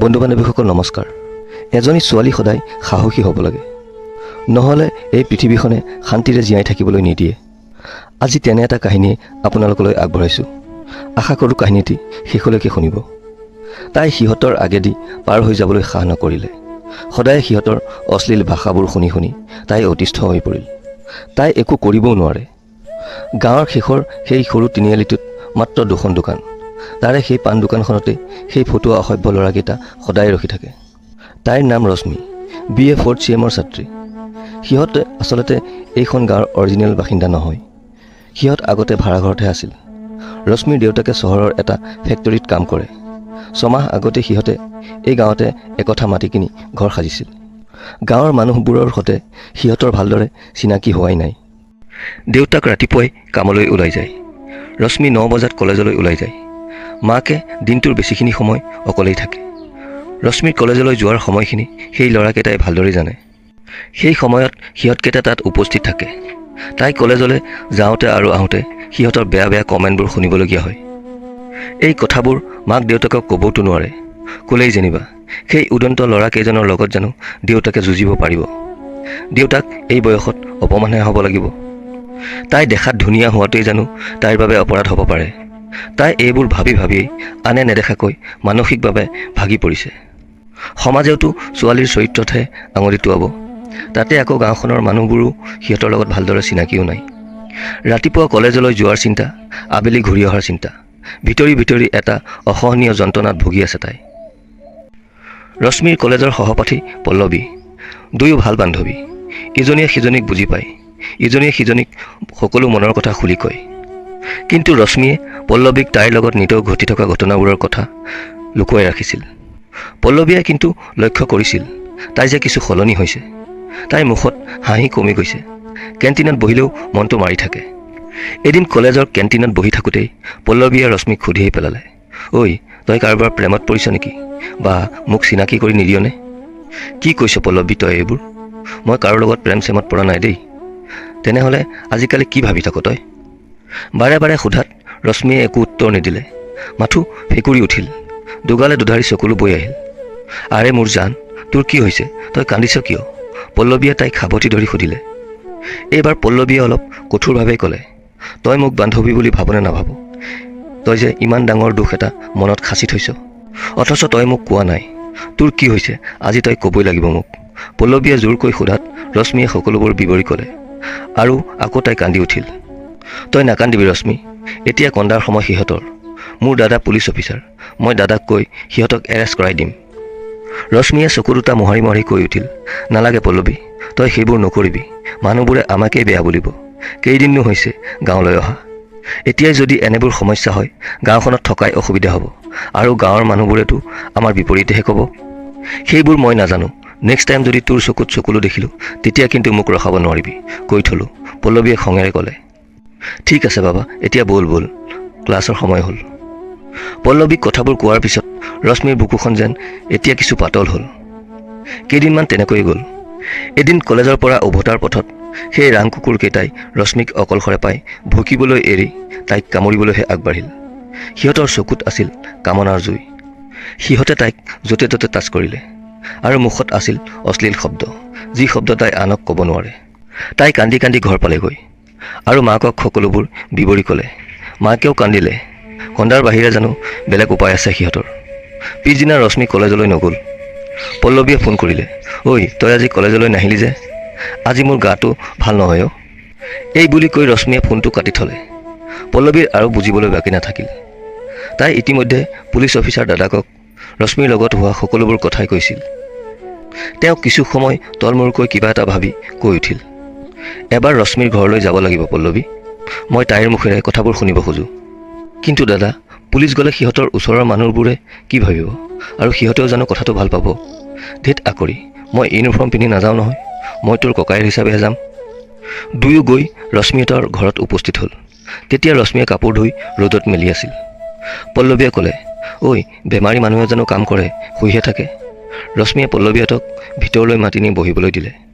বন্ধু বান্ধৱীসকল নমস্কাৰ। এজনী ছোৱালী সদায় সাহসী হ'ব লাগে। নহ'লে এই পৃথিৱীখনে শান্তিৰে জীয়াই থাকিবলৈ নিদিয়ে। আজি তেনে এটা কাহিনী আপোনালোকলৈ আগবঢ়াইছোঁ। আশা কৰোঁ কাহিনীটি শেষলৈকে শুনিব। তাই সিহঁতৰ আগেদি পাৰ হৈ যাবলৈ সাহ নকৰিলে। সদায় সিহঁতৰ অশ্লীল ভাষাবোৰ শুনি শুনি তাই অতিষ্ঠ হৈ পৰিল। তাই একো কৰিবও নোৱাৰে। গাঁৱৰ শেষৰ সেই সৰু তিনিআলিটোত মাত্ৰ দুখন দোকান। তাৰে সেই পাণ দোকানখনতে সেই ফটোৱা অসভ্য ল'ৰাকেইটা সদায় ৰখি থাকে। তাইৰ নাম ৰশ্মি বি এ ফ'ৰ্থ চি এমৰ ছাত্ৰী। সিহঁত আচলতে এইখন গাঁৱৰ অৰিজিনেল বাসিন্দা নহয়। সিহঁত আগতে ভাড়াঘৰতহে আছিল। ৰশ্মিৰ দেউতাকে চহৰৰ এটা ফেক্টৰীত কাম কৰে। ছমাহ আগতে সিহঁতে এই গাঁৱতে একঠা মাটি কিনি ঘৰ সাজিছিল। গাঁৱৰ মানুহবোৰৰ সৈতে সিহঁতৰ ভালদৰে চিনাকি হোৱাই নাই। দেউতাক ৰাতিপুৱাই কামলৈ ওলাই যায়। ৰশ্মি ন বজাত কলেজলৈ ওলাই যায়। মাকে দিনটোৰ বেছিখিনি সময় অকলেই থাকে। ৰশ্মিৰ কলেজলৈ যোৱাৰ সময়খিনি সেই ল'ৰাকেইটাই ভালদৰে জানে। সেই সময়ত সিহঁতকেইটা তাত উপস্থিত থাকে। তাই কলেজলৈ যাওঁতে আৰু আহোঁতে সিহঁতৰ বেয়া বেয়া কমেণ্টবোৰ শুনিবলগীয়া হয়। এই কথাবোৰ মাক দেউতাকক ক'বতো নোৱাৰে। ক'লেই যেনিবা সেই উদন্ত ল'ৰাকেইজনৰ লগত জানো দেউতাকে যুঁজিব পাৰিব। দেউতাক এই বয়সত অপমানহে হ'ব লাগিব। তাই দেখাত ধুনীয়া হোৱাটোৱেই জানো তাইৰ বাবে অপৰাধ হ'ব পাৰে। তাই এইবোৰ ভাবি ভাবিয়েই আনে নেদেখাকৈ মানসিকভাৱে ভাগি পৰিছে। সমাজেওতো ছোৱালীৰ চৰিত্ৰতহে আঙুলি টোৱাব। তাতে আকৌ গাঁওখনৰ মানুহবোৰো সিহঁতৰ লগত ভালদৰে চিনাকিও নাই। ৰাতিপুৱা কলেজলৈ যোৱাৰ চিন্তা, আবেলি ঘূৰি অহাৰ চিন্তা। ভিতৰি ভিতৰি এটা অসহনীয় যন্ত্ৰণাত ভুগি আছে তাই। ৰশ্মিৰ কলেজৰ সহপাঠী পল্লৱী দুয়ো ভালো বান্ধৱী। ইজনীয়ে সিজনীক বুজি পায়। ইজনীয়ে সিজনীক সকলো মনৰ কথা খুলি কয়। কিন্তু ৰশ্মিয়ে পল্লৱীক তাইৰ লগত নিতৌ ঘটি থকা ঘটনাবোৰৰ কথা লুকুৱাই ৰাখিছিল। পল্লৱীয়ে কিন্তু লক্ষ্য কৰিছিল, তাই যে কিছু সলনি হৈছে। তাইৰ মুখত হাঁহি কমি গৈছে। কেণ্টিনত বহিলেও মনটো মাৰি থাকে। এদিন কলেজৰ কেণ্টিনত বহি থাকোঁতেই পল্লৱীয়ে ৰশ্মিক সুধিয়েই পেলালে। ঐ, তই কাৰোবাৰ প্ৰেমত পৰিছ নেকি? বা মোক চিনাকি কৰি নিদিয়নে কি কৈছ পল্লৱী তই এইবোৰ? মই কাৰো লগত প্ৰেম চেমত পৰা নাই দেই। তেনেহ'লে আজিকালি কি ভাবি থাক তই? বাৰে বাৰে সোধাত ৰশ্মিয়ে একো উত্তৰ নিদিলে। মাথো ফেকুৰি উঠিল। দুগালে দুধাৰি চকুলো বৈ আহিল। আৰে মোৰ জান, তোৰ কি হৈছে? তই কান্দিছ কিয়? পল্লৱীয়ে তাইক সাৱটি ধৰি সুধিলে। এইবাৰ পল্লৱীয়ে অলপ কঠোৰভাৱে ক'লে, তই মোক বান্ধৱী বুলি ভাবনে নাভাব? তই যে ইমান ডাঙৰ দুখ এটা মনত সাঁচি থৈছ। অথচ তই মোক কোৱা নাই। তোৰ কি হৈছে? আজি তই ক'বই লাগিব মোক। পল্লৱীয়ে জোৰকৈ সোধাত ৰশ্মিয়ে সকলোবোৰ বিৱৰি ক'লে। আৰু আকৌ তাই কান্দি উঠিল। তই নাকান্দিবি ৰশ্মি এতিয়া কন্দাৰ সময় সিহঁতৰ। মোৰ দাদা পুলিচ অফিচাৰ, মই দাদাক কৈ সিহঁতক এৰেষ্ট কৰাই দিম। ৰশ্মিয়ে চকু দুটা মোহাৰি মোহাৰি কৈ উঠিল, নালাগে পল্লৱী তই সেইবোৰ নকৰিবি, মানুহবোৰে আমাকেই বেয়া বুলিব। কেইদিননো হৈছে গাঁৱলৈ অহা। এতিয়াই যদি এনেবোৰ সমস্যা হয়, গাঁওখনত থকাই অসুবিধা হ'ব, আৰু গাঁৱৰ মানুহবোৰেতো আমাৰ বিপৰীতেহে ক'ব। সেইবোৰ মই নাজানো। নেক্সট টাইম যদি তোৰ চকুত চকুলো দেখিলোঁ, তেতিয়া কিন্তু মোক ৰখাব নোৱাৰিবি, কৈ থলোঁ পল্লৱীয়ে খঙেৰে ক'লে। ঠিক আছে বাবা, এতিয়া ব'ল ব'ল। ক্লাছৰ সময় হ'ল। পল্লৱীক কথাবোৰ কোৱাৰ পিছত ৰশ্মিৰ বুকুখন যেন এতিয়া কিছু পাতল হ'ল। কেইদিনমান তেনেকৈয়ে গ'ল। এদিন কলেজৰ পৰা উভতাৰ পথত সেই ৰাং কুকুৰকেইটাই ৰশ্মিক অকলশৰে পাই ভুকিবলৈ এৰি তাইক কামুৰিবলৈহে আগবাঢ়িল। সিহঁতৰ চকুত আছিল কামনাৰ জুই। সিহঁতে তাইক য'তে ত'তে টাচ কৰিলে আৰু মুখত আছিল অশ্লীল শব্দ, যি শব্দ তাই আনক ক'ব নোৱাৰে। তাই কান্দি কান্দি ঘৰ পালেগৈ। আৰু মাকক সকলোবোৰ বিৱৰি ক'লে। মাকেও কান্দিলে। কন্দাৰ বাহিৰে জানো বেলেগ উপায় আছে সিহঁতৰ। পিছদিনা ৰশ্মি কলেজলৈ নগ'ল। পল্লৱীয়ে ফোন কৰিলে, ঐ, তই আজি কলেজলৈ নাহিলি যে? আজি মোৰ গাটো ভালো নহয় অ' এই বুলি কৈ ৰশ্মিয়ে ফোনটো কাটি থ'লে। পল্লৱীৰ আৰু বুজিবলৈ বাকী নাথাকিল। তাই ইতিমধ্যে পুলিচ অফিচাৰ দাদাকক, ৰশ্মিৰ লগত হোৱা সকলোবোৰ কথাই কৈছিল। তেওঁ কিছু সময় তলমূৰকৈ কিবা এটা ভাবি কৈ উঠিল। এবাৰ ৰশ্মিৰ ঘৰলৈ যাব লাগিব পল্লৱী মই তাইৰ মুখেৰে কথাবোৰ শুনিব খোজোঁ। কিন্তু দাদা, পুলিচ গ'লে সিহঁতৰ ওচৰৰ মানুহবোৰে কি ভাবিব? আৰু সিহঁতেও জানো কথাটো ভালো পাব। ধেত আকৰি, মই ইউনিফৰ্ম পিন্ধি নাযাওঁ নহয়। মই তোৰ ককায়েৰ হিচাপেহে যাম। দুয়ো গৈ ৰশ্মিহঁতৰ ঘৰত উপস্থিত হ'ল। তেতিয়া ৰশ্মিয়ে কাপোৰ ধুই ৰ'দত মেলি আছিল। পল্লৱীয়ে ক'লে, ঐ, বেমাৰী মানুহে জানো কাম কৰে, শুইহে থাকে। ৰশ্মিয়ে পল্লৱীহঁতক ভিতৰলৈ মাতি নি বহিবলৈ দিলে।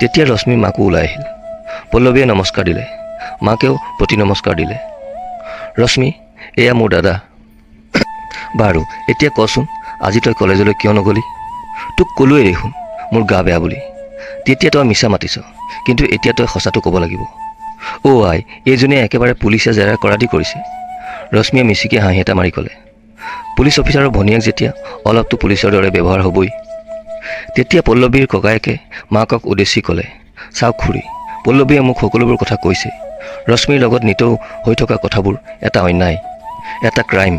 তেতিয়া ৰশ্মিৰ মাকো ওলাই আহিল। পল্লৱীয়ে নমস্কাৰ দিলে। মাকেও প্ৰতি নমস্কাৰ দিলে। ৰশ্মি, এয়া মোৰ দাদা। বাৰু, এতিয়া কচোন, আজি তই কলেজলৈ কিয় নগলি? তোক ক'লোৱেই দেখোন, মোৰ গা বেয়া বুলি। তেতিয়া তই মিছা মাতিছ, কিন্তু এতিয়া তই সঁচাটো ক'ব লাগিব। অ' আই, এইজনীয়ে একেবাৰে পুলিচে জেৰা কৰা দি কৰিছে। ৰশ্মিয়ে মিচিকে হাঁহি এটা মাৰি ক'লে। পুলিচ অফিচাৰৰ ভনীয়েক যেতিয়া অলপতো পুলিচৰ দৰে ব্যৱহাৰ হ'বই তেতিয়া পল্লৱীৰ ককায়েকে মাকক উদ্দেশ্যি ক'লে, চাওক খুৰী পল্লৱীয়ে মোক সকলোবোৰ কথা কৈছে। ৰশ্মিৰ লগত নিতৌ হৈ থকা কথাবোৰ এটা অন্যায়, এটা ক্ৰাইম।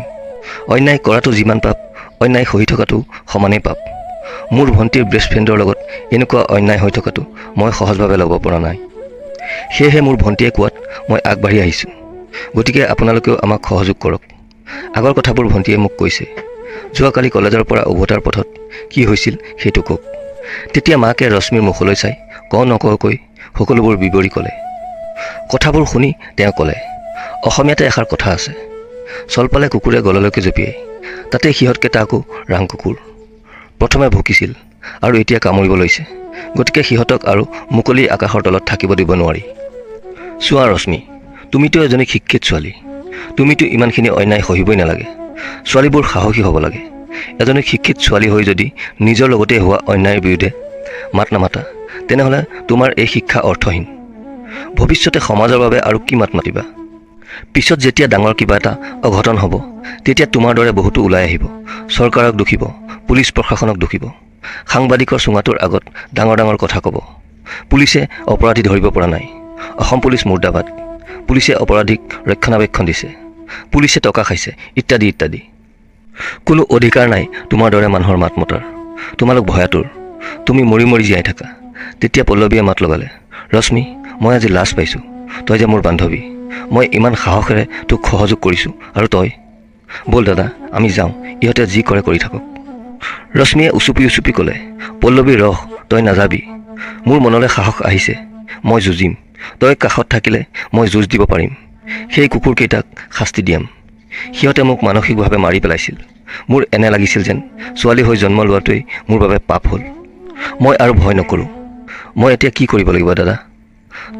অন্যায় কৰাটো যিমান পাপ, অন্যায় সহি থকাটো সমানেই পাপ। মোৰ ভণ্টিৰ বেষ্ট লগত এনেকুৱা অন্যায় হৈ থকাটো মই সহজভাৱে ল'ব পৰা নাই। সেয়েহে মোৰ ভণ্টিয়ে কোৱাত মই আগবাঢ়ি আহিছোঁ। গতিকে আপোনালোকেও আমাক সহযোগ কৰক। আগৰ কথাবোৰ ভণ্টিয়ে মোক কৈছে। যোৱাকালি কলেজৰ পৰা উভতাৰ পথত কি হৈছিল সেইটো কওক। তেতিয়া মাকে ৰশ্মিৰ মুখলৈ চাই ক নককৈ সকলোবোৰ বিৱৰি ক'লে। কথাবোৰ শুনি তেওঁ ক'লে, অসমীয়াতে এষাৰ কথা আছে। চল পালে কুকুৰে গললৈকে জঁপিয়াই। তাতে সিহঁতকেইটা আকৌ ৰাং কুকুৰ। প্ৰথমে ভুকিছিল আৰু এতিয়া কামুৰিব লৈছে। গতিকে সিহঁতক আৰু মুকলি আকাশৰ তলত থাকিব দিব নোৱাৰি। চোৱা ৰশ্মি, তুমিতো এজনী শিক্ষিত ছোৱালী। তুমিতো ইমানখিনি অন্যায় সহিবই নালাগে। ছোৱালীবোৰ সাহসী হ'ব লাগে। এজনী শিক্ষিত ছোৱালী হৈ যদি নিজৰ লগতে হোৱা অন্যায়ৰ বিৰুদ্ধে মাত নামাতা, তেনেহ'লে তোমাৰ এই শিক্ষা অৰ্থহীন। ভৱিষ্যতে সমাজৰ বাবে আৰু কি মাত মাতিবা? পিছত যেতিয়া ডাঙৰ কিবা এটা অঘটন হ'ব, তেতিয়া তোমাৰ দৰে বহুতো ওলাই আহিব। চৰকাৰক দুখিব, পুলিচ প্ৰশাসনক দুখিব। সাংবাদিকৰ চুঙাটোৰ আগত ডাঙৰ ডাঙৰ কথা ক'ব। পুলিচে অপৰাধী ধৰিব পৰা নাই। অসম পুলিচ মুৰ্দাবাদ। পুলিচে অপৰাধীক ৰক্ষণাবেক্ষণ দিছে। পুলিচে টকা খাইছে, ইত্যাদি ইত্যাদি। কোনো অধিকাৰ নাই তোমাৰ দৰে মানুহৰ মাত মতাৰ। তোমালোক ভয়াতুৰ। তুমি মৰি মৰি জীয়াই থাকা। তেতিয়া পল্লৱীয়ে মাত লগালে, ৰশ্মি, মই আজি লাজ পাইছোঁ। তই যে মোৰ বান্ধৱী। মই ইমান সাহসেৰে তোক সহযোগ কৰিছোঁ। আৰু তই? ব'ল দাদা, আমি যাওঁ। ইহঁতে যি কৰে কৰি থাকক। ৰশ্মিয়ে উচুপি উচুপি ক'লে, পল্লৱী, ৰহ, তই নাযাবি। মোৰ মনলৈ সাহস আহিছে। মই যুঁজিম। তই কাষত থাকিলে মই যুঁজ দিব পাৰিম। সেই কুকুৰকেইটাক শাস্তি দিয়াম। সিহঁতে মোক মানসিকভাৱে মাৰি পেলাইছিল। মোৰ এনে লাগিছিল যেন ছোৱালী হৈ জন্ম লোৱাটোৱেই মোৰ বাবে পাপ হ'ল। মই আৰু ভয় নকৰোঁ। মই এতিয়া কি কৰিব লাগিব, দাদা?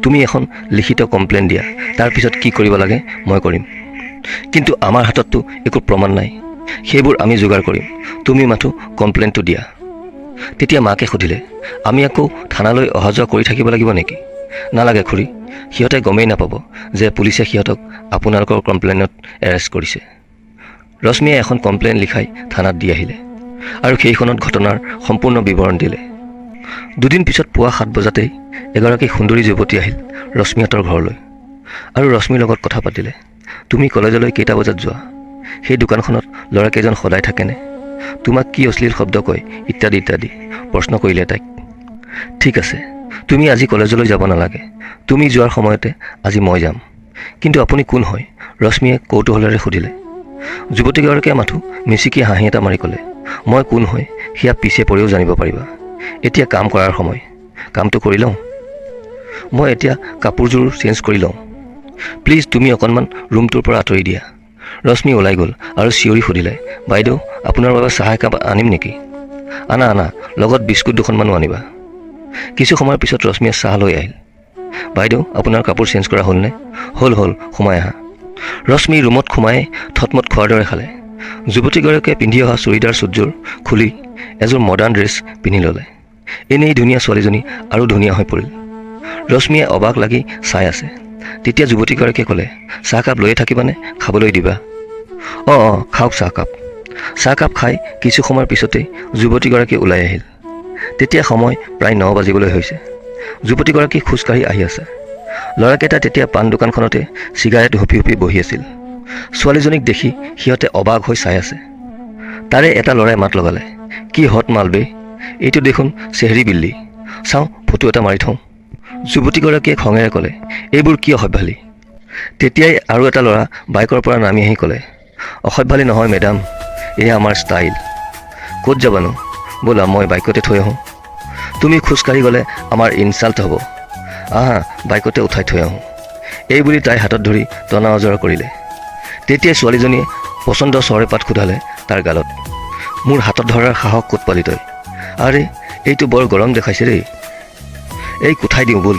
তুমি এখন লিখিত কমপ্লেইন দিয়া। তাৰপিছত কি কৰিব লাগে, মই কৰিম। কিন্তু আমাৰ হাতততো একো প্ৰমাণ নাই। সেইবোৰ আমি যোগাৰ কৰিম। তুমি মাথো কমপ্লেইনটো দিয়া। তেতিয়া মাকে সুধিলে, আমি আকৌ থানালৈ অহা যোৱা কৰি থাকিব লাগিব নেকি? নালাগে খুৰী সিহঁতে গমেই নাপাব যে পুলিচে সিহঁতক আপোনালোকৰ কমপ্লেইনত এৰেষ্ট কৰিছে। ৰশ্মিয়ে এখন কমপ্লেইন লিখাই থানাত দি আহিলে আৰু সেইখনত ঘটনাৰ সম্পূৰ্ণ বিৱৰণ দিলে। দুদিন পিছত পুৱা সাত বজাতেই এগৰাকী সুন্দৰী যুৱতী আহিল ৰশ্মিহঁতৰ ঘৰলৈ আৰু ৰশ্মিৰ লগত কথা পাতিলে, তুমি কলেজলৈ কেইটা বজাত যোৱা? সেই দোকানখনত ল'ৰাকেইজন সদায় থাকেনে? তোমাক কি অশ্লীল শব্দ কয়? ইত্যাদি ইত্যাদি প্ৰশ্ন কৰিলে তাইক। ঠিক আছে তুমি আজি কলেজলৈ যাব নালাগে। তুমি যোৱাৰ সময়তে আজি মই যাম। কিন্তু আপুনি কোন হয়? ৰশ্মিয়ে কৌতূহলেৰে সুধিলে। যুৱতীগৰাকীয়ে মাথো মিচিকি হাঁহি এটা মাৰি ক'লে, মই কোন হয় সেয়া পিছে পৰিও জানিব পাৰিবা। এতিয়া কাম কৰাৰ সময়। কামটো কৰি লওঁ। মই এতিয়া কাপোৰযোৰ চেঞ্জ কৰি লওঁ। প্লিজ তুমি অকণমান ৰুমটোৰ পৰা আঁতৰি দিয়া ৰশ্মি ওলাই গ'ল আৰু চিঞৰি সুধিলে, বাইদেউ, আপোনাৰ বাবে চাহ একাপ আনিম নেকি? আনা আনা, লগত বিস্কুট দুখনমানো আনিবা। কিছু সময়ৰ পিছত ৰশ্মিয়ে চাহ লৈ আহিল। বাইদেউ, আপোনাৰ কাপোৰ চেঞ্জ কৰা হ'লনে? হ'ল হ'ল, সোমাই আহা। ৰশ্মি ৰুমত সোমাই থতমত খোৱাৰ দৰে খালে। যুৱতীগৰাকীয়ে পিন্ধি অহা চুৰিদাৰ চুটযোৰ খুলি এযোৰ মডাৰ্ণ ড্ৰেছ পিন্ধি ল'লে। এনেই ধুনীয়া ছোৱালীজনী আৰু ধুনীয়া হৈ পৰিল। ৰশ্মিয়ে অবাক লাগি চাই আছে। তেতিয়া যুৱতীগৰাকীয়ে ক'লে, চাহকাপ লৈয়ে থাকিবানে? খাবলৈ দিবা। অঁ অঁ, খাওক চাহকাপ। চাহকাপ খাই কিছু সময়ৰ পিছতেই যুৱতীগৰাকী ওলাই আহিল। তেতিয়া সময় প্ৰায় ন বাজিবলৈ হৈছে। যুৱতীগৰাকী খোজকাঢ়ি আহি আছে। ল'ৰাকেইটা তেতিয়া পাণ দোকানখনতে চিগাৰেট হুপি হুপি বহি আছিল। ছোৱালীজনীক দেখি সিহঁতে অবাক হৈ চাই আছে। তাৰে এটা ল'ৰাই মাত লগালে। কি হট মাল বে। এইটো দেখোন চেহেৰী বিল্লী। চাওঁ, ফটো এটা মাৰি থওঁ। যুৱতীগৰাকীয়ে খঙেৰে ক'লে, এইবোৰ কি অসভ্যালি? তেতিয়াই আৰু এটা ল'ৰা বাইকৰ পৰা নামি আহি ক'লে, অসভ্যালি নহয়, মেডাম। এয়া আমাৰ ষ্টাইল। ক'ত যাবানো? ব'লা মই বাইকতে থৈ আহোঁ। তুমি খোজকাঢ়ি গ'লে আমাৰ ইনচাল্ট হ'ব। আহা, বাইকতে উঠাই থৈ আহোঁ। এই বুলি তাই হাতত ধৰি টনা অজৰা কৰিলে। তেতিয়াই ছোৱালীজনীয়ে পচন্দ চৰে পাত সোধালে তাৰ গালত। মোৰ হাতত ধৰাৰ সাহস ক'ত পালি তই? আৰে, এইটো বৰ গৰম দেখাইছে দেই। এই কোঠাই দিওঁ ব'ল।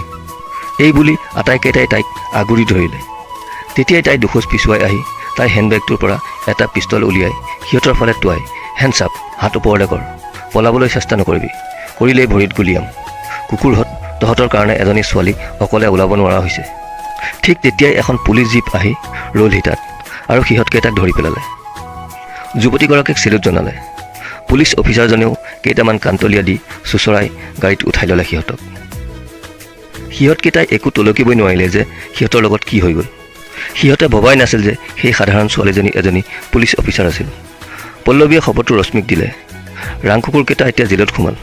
এই বুলি আটাইকেইটাই তাইক আগুৰি ধৰিলে। তেতিয়াই তাই দুখোজ পিছুৱাই আহি তাইৰ হেণ্ডবেগটোৰ পৰা এটা পিষ্টল উলিয়াই সিহঁতৰ ফালে টোৱাই। হেণ্ডছ আপ হাত ওপৰলৈ কৰ। পলাবলৈ চেষ্টা নকৰিবি। কৰিলেই ভৰিত গুলিয়াম কুকুৰহঁত তহঁতৰ কাৰণে এজনী ছোৱালী অকলে ওলাব নোৱাৰা হৈছে। ঠিক তেতিয়াই এখন পুলিচ জীপ আহি ৰ'লহি তাত আৰু সিহঁতকেইটাক ধৰি পেলালে। যুৱতীগৰাকীক চেলুট জনালে। পুলিচ অফিচাৰজনেও কেইটামান কান্তলীয়া দি চোঁচৰাই গাড়ীত উঠাই ল'লে সিহঁতক। সিহঁতকেইটাই একো তলকিবই নোৱাৰিলে যে সিহঁতৰ লগত কি হৈ গ'ল। সিহঁতে ভবাই নাছিল যে সেই সাধাৰণ ছোৱালীজনী এজনী পুলিচ অফিচাৰ আছিল। পল্লৱীয়ে খবৰটো ৰশ্মিক দিলে। ৰাং কুকুৰকেইটা এতিয়া জেলত সোমাল।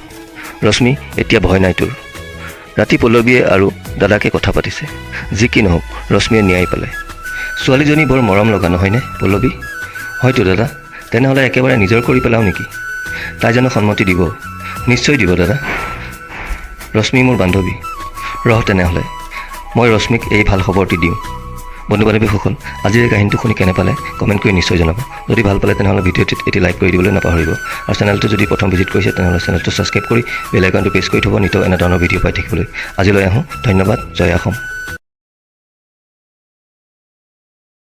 ৰশ্মি, এতিয়া ভয় নাই তোৰ। ৰাতি পল্লৱীয়ে আৰু দাদাকে কথা পাতিছে। যি কি নহওক, ৰশ্মিয়ে ন্যায় পালে। ছোৱালীজনী বৰ মৰম লগা নহয়নে, পল্লৱী? হয়তো দাদা, তেনেহ'লে একেবাৰে নিজৰ কৰি পেলাওঁ নেকি? তাই জানো সন্মতি দিব। নিশ্চয় দিব দাদা। ৰশ্মি মোৰ বান্ধৱী। ৰহ তেনেহ'লে। মই ৰশ্মিক এই ভালো খবৰটি দিওঁ। বন্ধু বান্ধৱীসকল আজিৰ এই কাহিনীটো শুনি কেনে পালে? কমেণ্ট কৰি নিশ্চয় জনাব। যদি ভালো পালে তেনেহ'লে ভিডিঅ'টোত এটি লাইক কৰি দিবলৈ নাপাহৰিব। আৰু চেনেলটো যদি প্ৰথম ভিজিট কৰিছে, তেনেহ'লে চেনেলটো ছাবস্ক্ৰাইব কৰি বেল আইকনটো প্ৰেছ কৰি থ'ব, নিতৌ এনেধৰণৰ ভিডিঅ' পাই থাকিবলৈ। আজিলৈ আহোঁ। ধন্যবাদ। জয় অসম।